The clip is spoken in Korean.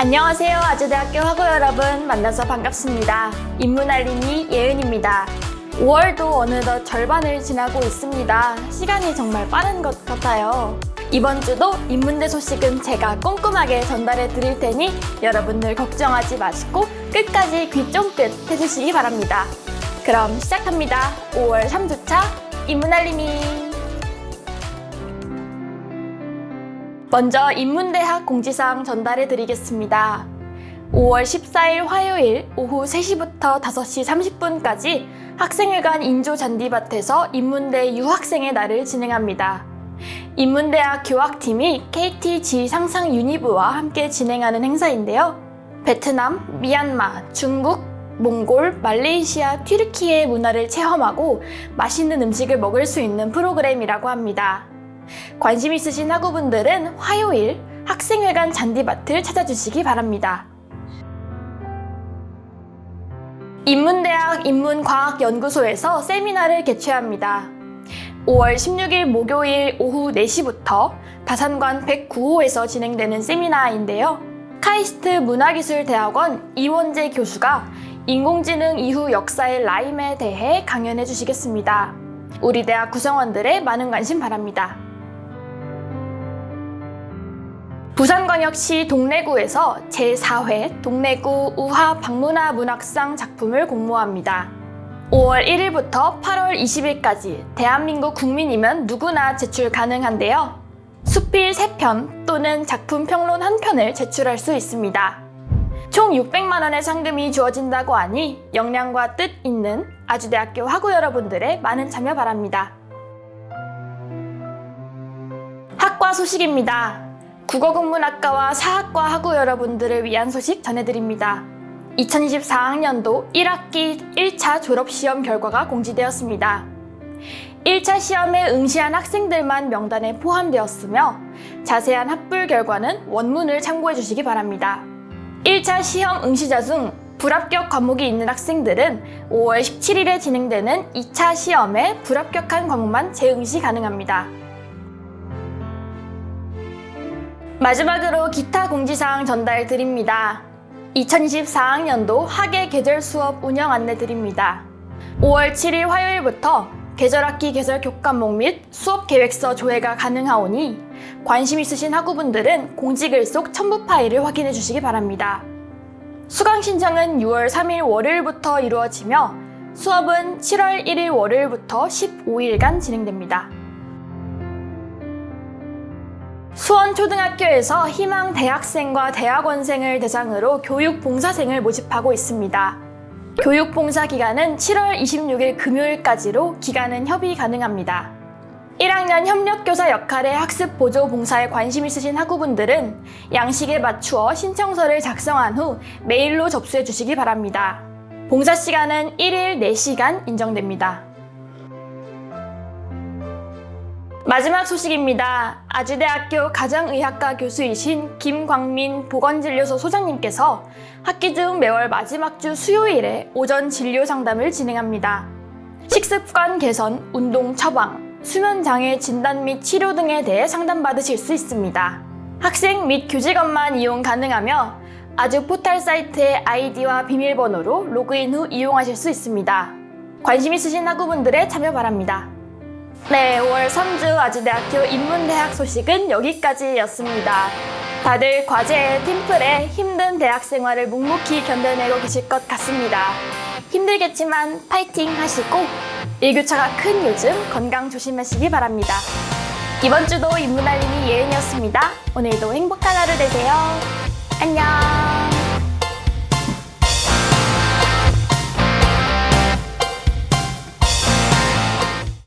안녕하세요. 아주대학교 학우 여러분 만나서 반갑습니다. 인문알림이 예은입니다. 5월도 어느덧 절반을 지나고 있습니다. 시간이 정말 빠른 것 같아요. 이번 주도 인문대 소식은 제가 꼼꼼하게 전달해 드릴 테니 여러분들 걱정하지 마시고 끝까지 귀 쫑긋 해주시기 바랍니다. 그럼 시작합니다. 5월 3주차 인문알림이 먼저 인문대학 공지사항 전달해 드리겠습니다. 5월 14일 화요일 오후 3시부터 5시 30분까지 학생회관 인조 잔디밭에서 인문대 유학생의 날을 진행합니다. 인문대학 교학팀이 KTG 상상 유니브와 함께 진행하는 행사인데요. 베트남, 미얀마, 중국, 몽골, 말레이시아, 튀르키의 문화를 체험하고 맛있는 음식을 먹을 수 있는 프로그램이라고 합니다. 관심 있으신 학우분들은 화요일 학생회관 잔디밭을 찾아주시기 바랍니다. 인문대학 인문과학연구소에서 세미나를 개최합니다. 5월 16일 목요일 오후 4시부터 다산관 109호에서 진행되는 세미나인데요. 카이스트 문화기술대학원 이원재 교수가 인공지능 이후 역사의 라임에 대해 강연해 주시겠습니다. 우리 대학 구성원들의 많은 관심 바랍니다. 부산광역시 동래구에서 제4회 동래구 우화 박문화 문학상 작품을 공모합니다. 5월 1일부터 8월 20일까지 대한민국 국민이면 누구나 제출 가능한데요. 수필 3편 또는 작품 평론 1편을 제출할 수 있습니다. 총 600만 원의 상금이 주어진다고 하니 역량과 뜻 있는 아주대학교 학우 여러분들의 많은 참여 바랍니다. 학과 소식입니다. 국어국문학과와 사학과 학우 여러분들을 위한 소식 전해드립니다. 2024학년도 1학기 1차 졸업시험 결과가 공지되었습니다. 1차 시험에 응시한 학생들만 명단에 포함되었으며 자세한 합불 결과는 원문을 참고해 주시기 바랍니다. 1차 시험 응시자 중 불합격 과목이 있는 학생들은 5월 17일에 진행되는 2차 시험에 불합격한 과목만 재응시 가능합니다. 마지막으로 기타 공지사항 전달 드립니다. 2024학년도 학예 계절 수업 운영 안내 드립니다. 5월 7일 화요일부터 계절학기 계절 교과목 및 수업 계획서 조회가 가능하오니 관심 있으신 학우분들은 공지글 속 첨부 파일을 확인해 주시기 바랍니다. 수강 신청은 6월 3일 월요일부터 이루어지며 수업은 7월 1일 월요일부터 15일간 진행됩니다. 수원초등학교에서 희망 대학생과 대학원생을 대상으로 교육 봉사생을 모집하고 있습니다. 교육 봉사 기간은 7월 26일 금요일까지로 기간은 협의 가능합니다. 1학년 협력교사 역할의 학습 보조 봉사에 관심 있으신 학우분들은 양식에 맞추어 신청서를 작성한 후 메일로 접수해 주시기 바랍니다. 봉사 시간은 1일 4시간 인정됩니다. 마지막 소식입니다. 아주대학교 가정의학과 교수이신 김광민 보건진료소 소장님께서 학기 중 매월 마지막 주 수요일에 오전 진료 상담을 진행합니다. 식습관 개선, 운동 처방, 수면 장애 진단 및 치료 등에 대해 상담받으실 수 있습니다. 학생 및 교직원만 이용 가능하며 아주 포털 사이트의 아이디와 비밀번호로 로그인 후 이용하실 수 있습니다. 관심 있으신 학우분들의 참여 바랍니다. 네, 5월 3주 아주대학교 인문대학 소식은 여기까지였습니다. 다들 과제에 팀플에 힘든 대학 생활을 묵묵히 견뎌내고 계실 것 같습니다. 힘들겠지만 파이팅 하시고 일교차가 큰 요즘 건강 조심하시기 바랍니다. 이번 주도 인문알림이 예은이었습니다. 오늘도 행복한 하루 되세요. 안녕.